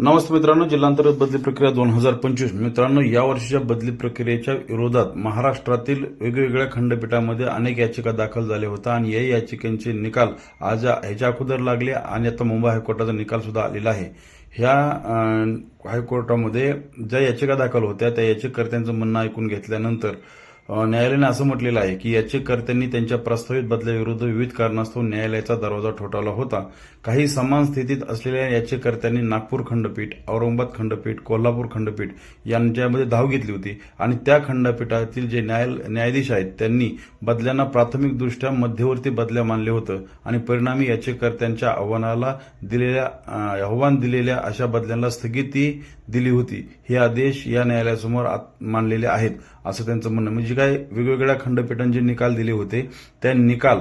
नमस्ते मित्रांनो जिल्हांतर्गत बदली प्रक्रिया दोन हजार पंचवीस. मित्रांनो या वर्षीच्या बदली प्रक्रियेच्या विरोधात महाराष्ट्रातील वेगवेगळ्या खंडपीठामध्ये अनेक याचिका दाखल झाल्या होत्या आणि या याचिकांचे निकाल आज ह्याच्या अगोदर लागले आणि आता मुंबई हायकोर्टाचा निकाल सुद्धा आलेला आहे. ह्या हायकोर्टामध्ये ज्या याचिका दाखल होत्या त्या याचिकाकर्त्यांचं म्हणणं ऐकून घेतल्यानंतर न्यायालयाने असं म्हटलेलं आहे की याचिकाकर्त्यांनी त्यांच्या प्रस्तावित बदल्याविरुद्ध विविध कारणास्तव न्यायालयाचा दरवाजा ठोठावला होता. काही समान स्थितीत असलेल्या याचिकाकर्त्यांनी नागपूर खंडपीठ औरंगाबाद खंडपीठ कोल्हापूर खंडपीठ यांच्यामध्ये धाव घेतली होती आणि त्या खंडपीठातील जे न्याय न्यायाधीश आहेत त्यांनी बदल्यांना प्राथमिकदृष्ट्या मध्यवर्ती बदल्या मानले होतं आणि परिणामी याचिकाकर्त्यांच्या आव्हानाला दिलेल्या आव्हान दिलेल्या अशा बदल्यांना स्थगिती दिली होती. हे आदेश या न्यायालयासमोर आत- आहेत असं त्यांचं म्हणणं म्हणजे काय? वेगवेगळ्या खंडपीठांचे निकाल दिले होते त्या निकाल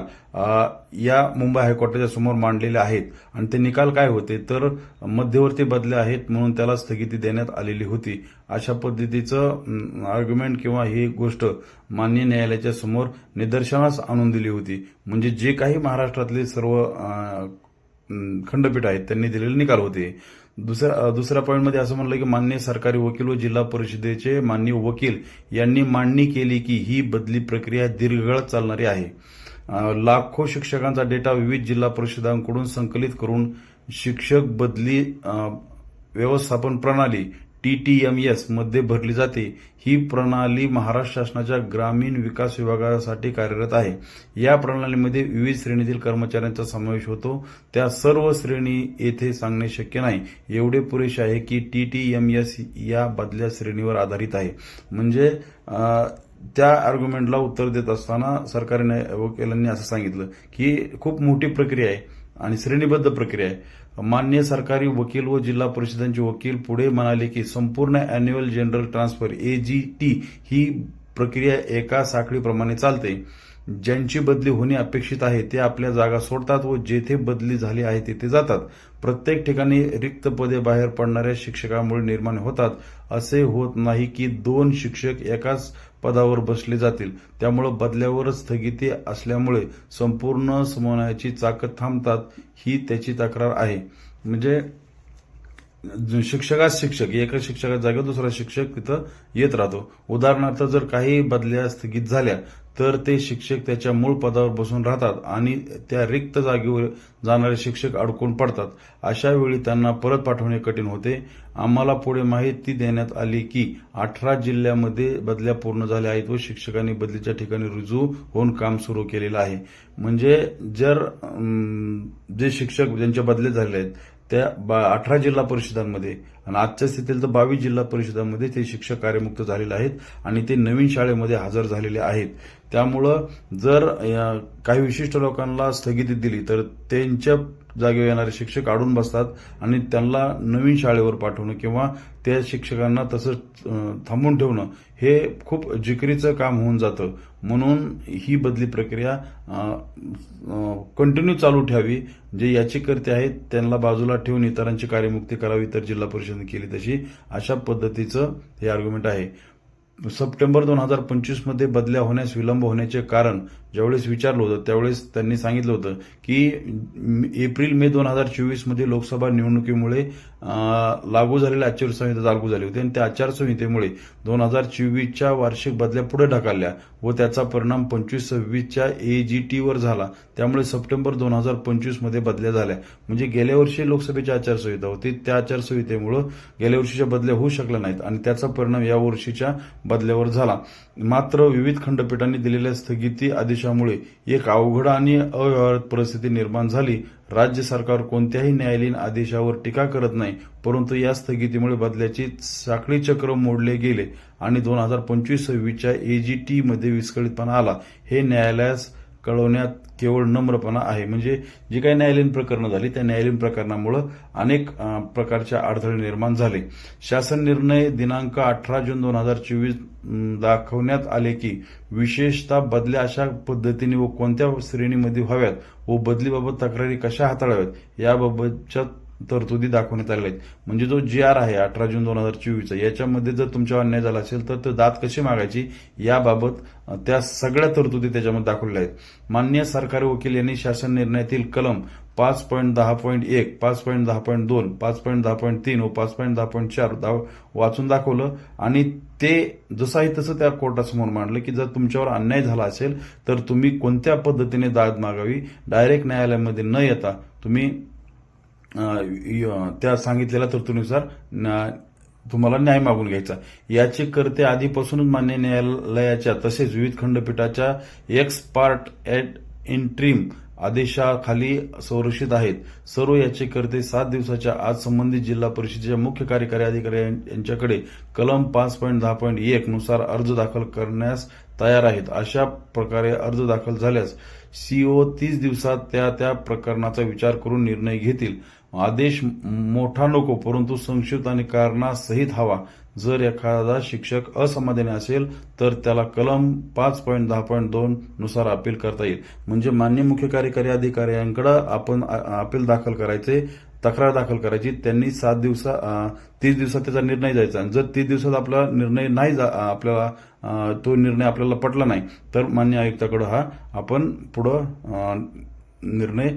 या मुंबई हायकोर्टाच्या समोर मांडलेले आहेत. आणि ते निकाल काय होते? तर मध्यवर्ती बदले आहेत म्हणून त्याला स्थगिती देण्यात आलेली होती. अशा पद्धतीचं आर्ग्युमेंट किंवा ही गोष्ट मान्य न्यायालयाच्या समोर निदर्शनास आणून दिली होती. म्हणजे जे काही महाराष्ट्रातले सर्व खंडपीठ आहेत त्यांनी दिलेले निकाल होते. दुसऱ्या दुसऱ्या पॉईंटमध्ये असं म्हणलं की मान्य सरकारी वकील व जिल्हा परिषदेचे मान्य वकील यांनी मांडणी केली की ही बदली प्रक्रिया दीर्घकाळ चालणारी आहे. लाखो शिक्षकांचा डेटा विविध जिल्हा परिषदांकडून संकलित करून शिक्षक बदली व्यवस्थापन प्रणाली टी टी यममध्ये भरली जाते. ही प्रणाली महाराष्ट्र शासनाच्या ग्रामीण विकास विभागासाठी कार्यरत आहे. या प्रणालीमध्ये विविध श्रेणीतील कर्मचाऱ्यांचा समावेश होतो. त्या सर्व श्रेणी येथे सांगणे शक्य नाही. एवढे पुरेसे आहे की टी टी एम एस या बदल्या श्रेणीवर आधारित आहे. म्हणजे त्या आर्ग्युमेंटला उत्तर देत असताना सरकारी वकिलांनी असं सांगितलं की खूप मोठी प्रक्रिया आहे आणि श्रेणीबद्ध प्रक्रिया आहे. मान्य सरकारी वकील व जिल्हा परिषदांचे वकील पुढे म्हणाले की संपूर्ण अॅन्युअल जनरल ट्रान्सफर एजीटी ही प्रक्रिया एका साखळीप्रमाणे चालते. ज्यांची बदली होणे अपेक्षित आहे ते आपल्या जागा सोडतात व जेथे बदली झाली आहे तेथे जातात. प्रत्येक ठिकाणी रिक्त पदे बाहेर पडणाऱ्या शिक्षकामुळे निर्माण होतात. असे होत नाही की दोन शिक्षक एकाच पदावर बसले जातील. त्यामुळे बदल्यावरच स्थगिती असल्यामुळे संपूर्ण समन्वयाची चाकत थांबतात ही त्याची तक्रार आहे. म्हणजे शिक्षकात शिक्षक एका शिक्षका जागेवर दुसरा शिक्षक तिथं येत राहतो. उदाहरणार्थ जर काही बदल्या स्थगित झाल्या तर ते शिक्षक त्याच्या मूळ पदावर बसून राहतात आणि त्या रिक्त जागेवर जाणारे शिक्षक अडकून पडतात. अशा वेळी त्यांना परत पाठवणे कठीण होते. आम्हाला पुढे माहिती देण्यात आली की अठरा जिल्ह्यामध्ये बदल्या पूर्ण झाल्या आहेत व शिक्षकांनी बदलीच्या ठिकाणी रुजू होऊन काम सुरू केलेलं आहे. म्हणजे जर जे शिक्षक ज्यांच्या बदले झाले आहेत त्या बा अठरा जिल्हा परिषदांमध्ये आणि आजच्या स्थितीला तर बावीस जिल्हा परिषदांमध्ये ते शिक्षक कार्यमुक्त झालेले आहेत आणि ते नवीन शाळेमध्ये हजर झालेले आहेत. त्यामुळं जर या काही विशिष्ट लोकांना स्थगिती दिली तर त्यांच्या जागेवर येणारे शिक्षक आडून बसतात आणि त्यांना नवीन शाळेवर पाठवणं किंवा त्या शिक्षकांना तसंच थांबून ठेवणं हे खूप जिकरीचं काम होऊन जातं. म्हणून ही बदली प्रक्रिया कंटिन्यू चालू ठेवावी. जे याचिकर्ते आहेत त्यांना बाजूला ठेवून इतरांची कार्यमुक्ती करावी तर जिल्हा परिषदेने केली तशी अशा पद्धतीचं हे आर्ग्युमेंट आहे. सप्टेंबर दोन हजार पंचवीसमध्ये बदल्या होण्यास विलंब होण्याचे कारण ज्यावेळेस विचारलं होतं त्यावेळेस त्यांनी सांगितलं होतं की एप्रिल मे दोन हजार चोवीसमध्ये लोकसभा निवडणुकीमुळे लागू झालेल्या आचारसंहिता लागू झाली होती. आणि त्या आचारसंहितेमुळे दोन हजार चोवीसच्या वार्षिक बदल्या पुढे ढकलल्या व त्याचा परिणाम पंचवीस सव्वीसच्या ए जी टीवर झाला. त्यामुळे सप्टेंबर दोन हजार पंचवीसमध्ये बदल्या झाल्या. म्हणजे गेल्या वर्षी लोकसभेची आचारसंहिता होती. त्या आचारसंहितेमुळे गेल्या वर्षीच्या बदल्या होऊ शकल्या नाहीत आणि त्याचा परिणाम या वर्षीच्या बदल्यावर झाला. मात्र विविध खंडपीठांनी दिलेल्या स्थगिती आदेश आदेशामुळे एक अवघड आणि अव्यवहारित परिस्थिती निर्माण झाली. राज्य सरकार कोणत्याही न्यायालयीन आदेशावर टीका करत नाही परंतु या स्थगितीमुळे बदल्याची साखळी चक्र मोडले गेले आणि दोन हजार पंचवीस सव्वीसच्या एजीटीमध्ये विस्कळीतपणा आला. हे न्यायालयास कळवण्यात केवळ नम्रपणा आहे. म्हणजे जी काही न्यायालयीन प्रकरणं झाली त्या न्यायालयीन प्रकरणामुळे अनेक प्रकारच्या अडथळे निर्माण झाले. शासन निर्णय दिनांक अठरा जून दोन हजार चोवीस दाखवण्यात आले की विशेषतः बदल्या अशा पद्धतीने व कोणत्या श्रेणीमध्ये व्हाव्यात व बदलीबाबत तक्रारी कशा हाताळाव्यात याबाबतच्या तरतुदी दाखवण्यात आलेल्या आहेत. म्हणजे जो जी आर आहे अठरा जून दोन हजार चोवीसचा याच्यामध्ये जर तुमच्यावर अन्याय झाला असेल तर ते दात कशी मागायची? याबाबत त्या सगळ्या तरतुदी त्याच्यामध्ये दाखवलेल्या आहेत. मान्य सरकारी वकील यांनी शासन निर्णयातील कलम पाच पॉईंट दहा पॉईंट एक पाच पॉईंट दहा पॉईंट दोन पाच पॉईंट दहा पॉईंट तीन व पाच पॉईंट दहा पॉईंट चार दाव वाचून दाखवलं. आणि ते जसं आहे तसं त्या कोर्टासमोर मांडलं की जर तुमच्यावर अन्याय झाला असेल तर तुम्ही कोणत्या पद्धतीने दाद मागावी? डायरेक्ट न्यायालयामध्ये न येता तुम्ही त्या सांगितलेल्या तरतुदीनुसार न- तुम्हाला न्याय मागून घ्यायचा. याचे करते आधीपासूनच मान्य न्यायालयाच्या तसेच विविध खंडपीठाच्या एक्स पार्ट ऍट इंट्रीम आदेशाखाली संरक्षित आहेत. सर्व याचेकर्ते सात दिवसाच्या आज संबंधित जिल्हा परिषदेच्या मुख्य कार्यकारी अधिकारी यां- यांच्याकडे कलम पाच पॉईंट दहा पॉईंट एक नुसार अर्ज दाखल करण्यास तयार आहेत. अशा प्रकारे अर्ज दाखल झाल्यास सीओ तीस दिवसात त्या त्या प्रकरणाचा विचार करून निर्णय घेतील. आदेश मोठा नको परंतु संक्षिप्त आणि कारणासहित हवा. जर एखादा शिक्षक असमाधानी असेल तर त्याला कलम पाच पॉईंट दहा पॉईंट दोन नुसार अपील करता येईल. म्हणजे मान्य मुख्य कार्यकारी अधिकाऱ्यांकडे आपण अपील दाखल करायचे तक्रार दाखल करायची. त्यांनी सात दिवसा तीस दिवसात त्याचा निर्णय द्यायचा. आणि जर तीस दिवसात आपला निर्णय नाही जा- आपल्याला तो निर्णय आपल्याला पटला नाही तर मान्य आयुक्ताकडे हा आपण पुढं निर्णय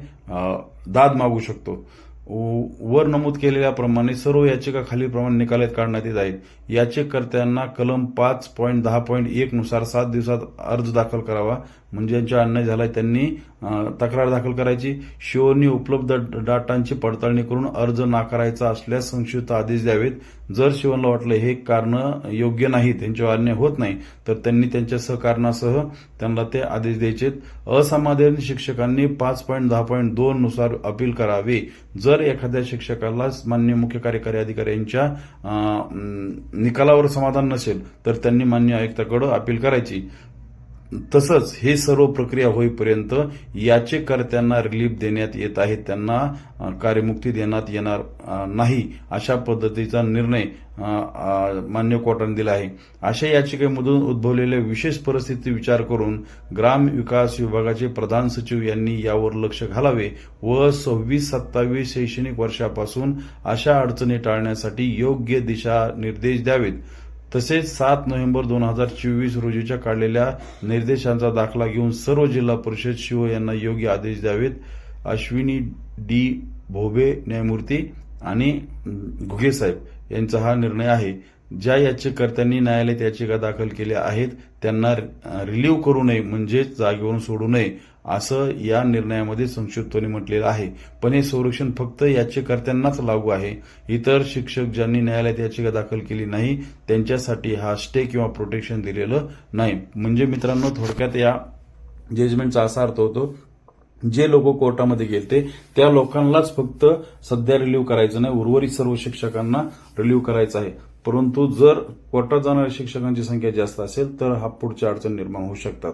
दाद मागू शकतो. वर नमूद केलेल्याप्रमाणे सर्व याचिका खालीलप्रमाणे निकालात काढण्यात येत आहेत. याचिकाकर्त्यांना कलम पाच पॉईंट दहा पॉईंट एक नुसार सात दिवसात अर्ज दाखल करावा. म्हणजे ज्यांचा अन्याय झाला त्यांनी तक्रार दाखल करायची. शिवनी उपलब्ध डाटांची पडताळणी करून अर्ज नाकारायचा असल्यास संक्षिप्त आदेश द्यावेत. जर शिवनला वाटलं हे कारण योग्य नाही त्यांच्यावर अन्याय होत नाही तर त्यांनी त्यांच्या सहकारणासह त्यांना ते आदेश द्यायचे असमाधानी शिक्षकांनी पाच पॉईंट दहा पॉईंट दोन नुसार अपील करावे. जर एखाद्या शिक्षकाला मान्य मुख्य कार्यकारी अधिकारी यांच्या निकालावर समाधान नसेल तर त्यांनी मान्य आयुक्ताकडे अपील करायची. तसंच हे सर्व प्रक्रिया होईपर्यंत याचेकर्त्यांना रिलीफ देण्यात येत आहे. त्यांना कार्यमुक्ती देण्यात येणार नाही अशा पद्धतीचा निर्णय मान्य कोर्टाने दिला आहे. अशा याचिकेमधून उद्भवलेल्या विशेष परिस्थिती विचार करून ग्राम विकास विभागाचे प्रधान सचिव यांनी यावर लक्ष घालावे व सव्वीस सत्तावीस शैक्षणिक वर्षापासून अशा अडचणी टाळण्यासाठी योग्य दिशा निर्देश द्यावेत. तसेच सात नोव्हेंबर दोन हजार चोवीस रोजीच्या काढलेल्या निर्देशांचा दाखला घेऊन सर्व जिल्हा परिषद शिव यांना योग्य आदेश द्यावेत. अश्विनी डी. भोबे न्यायमूर्ती आणि घुगे साहेब यांचा हा निर्णय आहे. ज्या याचिकाकर्त्यांनी न्यायालयात याचिका दाखल केल्या आहेत त्यांना रिलीव्ह करू नये म्हणजेच जागेवरून सोडू नये असं या निर्णयामध्ये संक्षिप्तपणे म्हटलेलं आहे. पण हे संरक्षण फक्त याचिकाकर्त्यांनाच लागू आहे. इतर शिक्षक ज्यांनी न्यायालयात याचिका दाखल केली नाही त्यांच्यासाठी हा स्टे किंवा प्रोटेक्शन दिलेलं नाही. म्हणजे मित्रांनो थोडक्यात या जजमेंटचा असा अर्थ होतो जे लोक कोर्टामध्ये गेले त्या लोकांनाच फक्त सध्या रिलीव्ह करायचं नाही उर्वरित सर्व शिक्षकांना रिलीव्ह करायचं आहे. परंतु जर कोर्टात जाणाऱ्या शिक्षकांची संख्या जास्त असेल तर हा पुढच्या अडचण निर्माण होऊ शकतात.